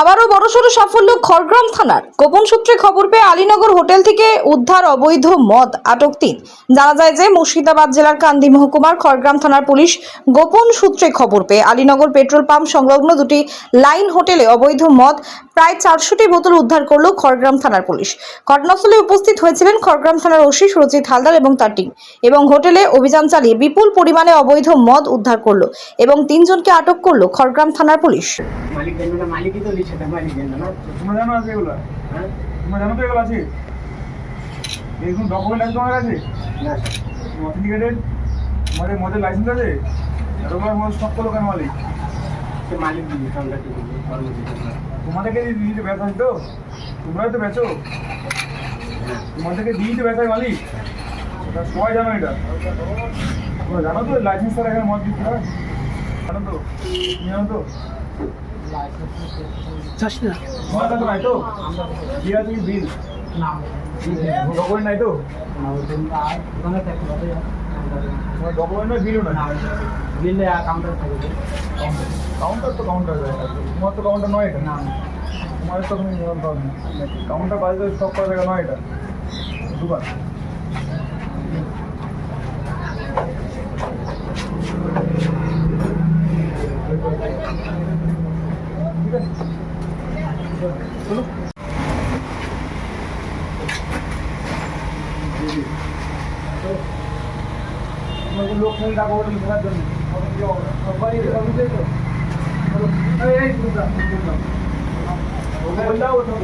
আবারও বড়সড় সাফল্য খড়গ্রাম থানার। গোপন সূত্রে খবর পেয়ে আলীনগর হোটেল থেকে উদ্ধার অবৈধ মদ আটক তিন। জানা যায় যে মুর্শিদাবাদ জেলার কান্দি মহকুমার খড়গ্রাম থানার পুলিশ গোপন সূত্রে খবর পেয়ে আলীনগর পেট্রোল পাম্প সংলগ্ন দুটি লাইন হোটেলে অবৈধ মদ প্রায় চারশোটি বোতল উদ্ধার করল খড়গ্রাম থানার পুলিশ। ঘটনাস্থলে উপস্থিত হয়েছিলেন খড়গ্রাম থানার ওসি সুরজিৎ হালদার এবং তার টিম এবং হোটেলে অভিযান চালিয়ে বিপুল পরিমাণে অবৈধ মদ উদ্ধার করল এবং তিনজনকে আটক করল খড়গ্রাম থানার পুলিশ। মালিক তো তোমরা জানো আছে এগুলো? হ্যাঁ? তোমরা জানো তো এগুলো আছে? এরকম ডকুমেন্ট আছে তোমার কাছে? না অথেন্টিকেটেড মদের মদের লাইসেন্স আছে? তোমার মদ সব করল কেন মালিক? মালিক দিবি তোমাদেরকে দিদি তো ব্যথা তো? তোমরাই তো বেচো তোমাদেরকে দিই তো ব্যথা মালিক। সবাই জানো এটা। তোমরা জানো তো লাইসেন্স ছাড়া এখানে মদ দিতে হয়? জানো তো? জানো তো? মদটা তো নাই তো দিয়া তুমি বিল ডকুমেন্ট নাই তো ডকুমেন্ট নাই বিলও নাই কাউন্টার তো কাউন্টার তোমার তো কাউন্টার নয় এটা তোমার তো তুমি কাউন্টার বাজে সব করা জায়গা নয় এটা দোকান मग लोक नाही दाखवलं मी घरात जाऊन बाई जाऊन देतो तुमचा होता